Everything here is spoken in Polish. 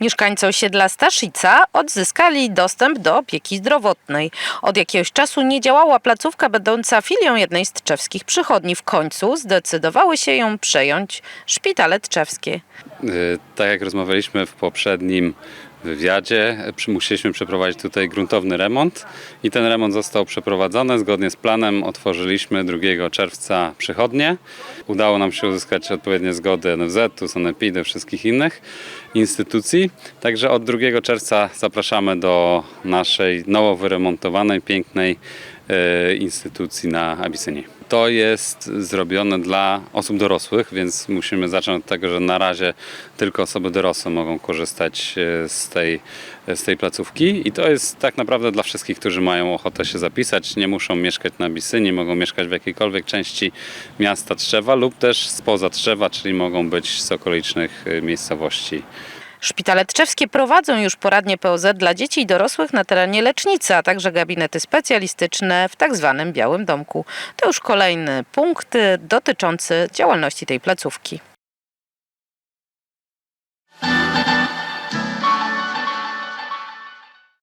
Mieszkańcy osiedla Staszica odzyskali dostęp do opieki zdrowotnej. Od jakiegoś czasu nie działała placówka będąca filią jednej z tczewskich przychodni. W końcu zdecydowały się ją przejąć szpitale tczewskie. Y, Tak jak rozmawialiśmy w poprzednim wywiadzie, musieliśmy przeprowadzić tutaj gruntowny remont i ten remont został przeprowadzony. Zgodnie z planem otworzyliśmy 2 czerwca przychodnie. Udało nam się uzyskać odpowiednie zgody NFZ-u, Sanepidu, wszystkich innych instytucji. Także od 2 czerwca zapraszamy do naszej nowo wyremontowanej, pięknej e, instytucji na Abysynii. To jest zrobione dla osób dorosłych, więc musimy zacząć od tego, że na razie tylko osoby dorosłe mogą korzystać e, z tej, z tej placówki i to jest tak naprawdę dla wszystkich, którzy mają ochotę się zapisać. Nie muszą mieszkać na Abysynii, mogą mieszkać w jakiejkolwiek części miasta Trzewa lub też spoza Trzewa, czyli mogą być z okolicznych e, miejscowości. Szpitale tczewskie prowadzą już poradnie POZ dla dzieci i dorosłych na terenie lecznicy, a także gabinety specjalistyczne w tak zwanym Białym Domku. To już kolejny punkt y, dotyczący działalności tej placówki.